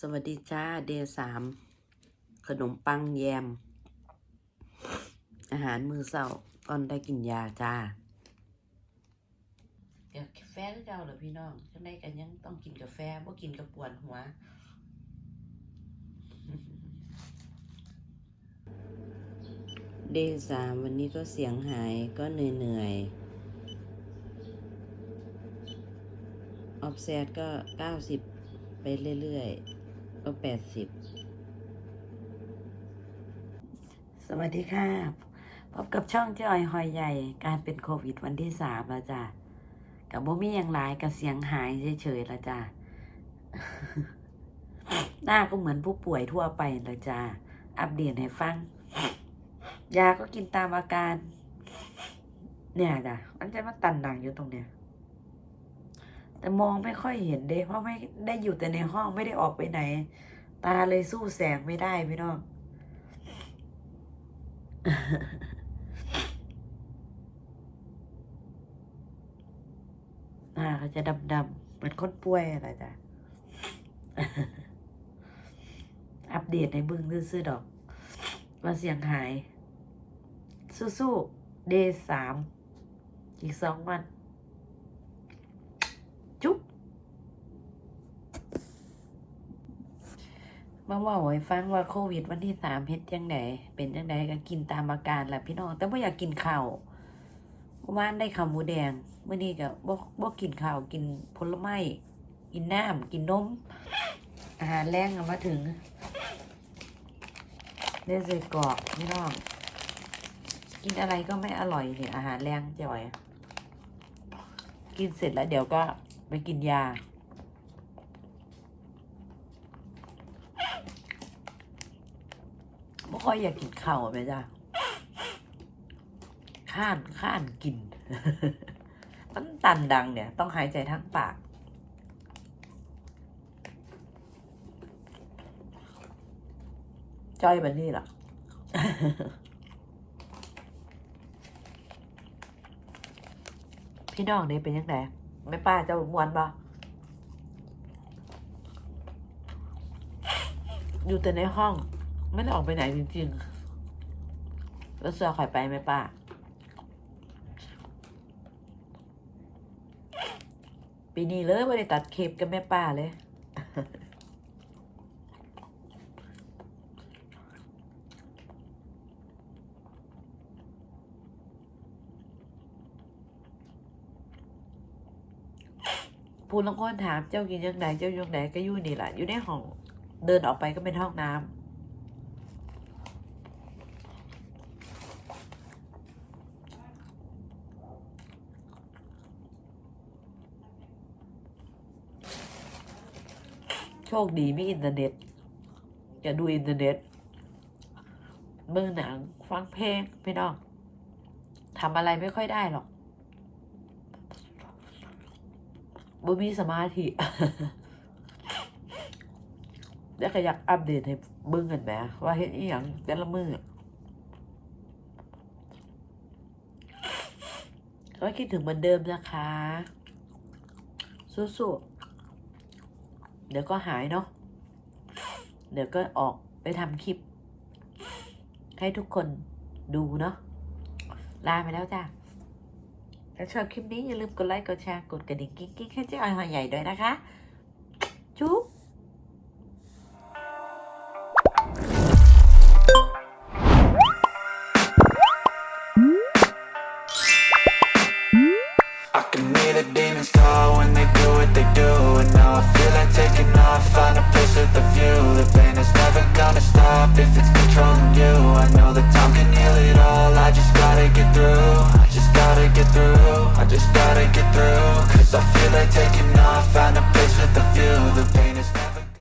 สวัสดีจ้าเดย์สามขนมปังแยม อาหารมือเศร้าก่อนได้กินยาจ้า เดี๋ยวกาแฟก็เจ้าเหรอพี่น้องจังได้กันยังต้องกินกาแฟบ่กินกระปวดหัว เดย์สามวันนี้ก็เสียงหายก็เหนื่อยเหนื่อยออฟแซดก็เก้าสิบไปเรื่อยๆ ก็แปดสิบสวัสดีค่ะ พบกับช่องเจ้าอ้อยหอยใหญ่ การเป็นโควิดวันที่สามแล้วจ้ะกับโบมีอย่างหลายกับเสียงหายเฉยๆแล้วจ้ะหน้าก็เหมือนผู้ป่วยทั่วไปแล้วจ้ะอัปเดตให้ฟัง ยาก็กินตามอาการ เนี่ยจ้ะมันจะมาตันหนังอยู่ตรงเนี้ย แต่มองไม่ค่อยเห็นเด้เพราะไม่ได้อยู่แต่ในห้องไม่ได้ออกไปไหน ตาเลยสู้แสงไม่ได้พี่น้องหน้าเขาจะดำๆเหมือนคนป่วยอะไรจ้ะอัปเดตในบึ้งซื่อๆดอก ว่าเสียงหาย สู้ๆเดย์สามอีกสองวัน จุ๊บ มาว่าให้ฟังว่าโควิดวันที่สามเฮ็ดจังไดเป็นจังไดก็กินตามอาการแหละพี่น้อง แต่บ่อยากกินข้าวเมื่อวานได้ข้าวหมูแดงเมื่อนี้ก็บ่บ่กินข้าวกินผลไม้กินน้ำกินนมอาหารแรงมาถึงได้ใส่กรอกพี่น้อง กินอะไรก็ไม่อร่อยเนี่ยอาหารแรงจ่อย กินเสร็จแล้วเดี๋ยวก็ไปกินยา ไม่ ค่อยอยากกินข้าวไหมจ้ะข้านข้านกิน มันตันดังเนี่ย ต้องหายใจทั้งปาก จ้อยบันนี่หรอพี่น้องนี่เป็นยังไงแม่ป้าเจ้ามวนบ่อยู่แต่ในห้อง ไม่ได้ออกไปไหนจริงๆแล้วเสือข่อยไปไหมป้าปีนี้เลยไม่ได้ตัดเคปกับแม่ป้าเลยผู้ลางคนถามเจ้ากินยังไงเจ้ายังไงก็อยู่นี่แหละอยู่ในห้อง เดินออกไปก็เป็นห้องน้ำ โชคดีมีอินเทอร์เน็ต จะดูอินเทอร์เน็ตเบิ่งหนังฟังเพลงพี่น้องทำอะไรไม่ค่อยได้หรอกบ่มีสมาธิแล้วก็อยากอัปเดตให้เบิ่งกันแหมว่าเฮ็ดอีหยังแต่ละมือก็คิดถึงเหมือนเดิมนะคะสู้ๆ เดี๋ยวก็หายเนาะ เดี๋ยวก็ออกไปทำคลิป ให้ทุกคนดูเนาะ ลาไปแล้วจ้าถ้าชอบคลิปนี้อย่าลืมกดไลค์ กดแชร์ กดกระดิ่งกิ๊งกิ๊งให้เจ้าออยหอยใหญ่ด้วยนะคะ จุ๊บ I feel like taking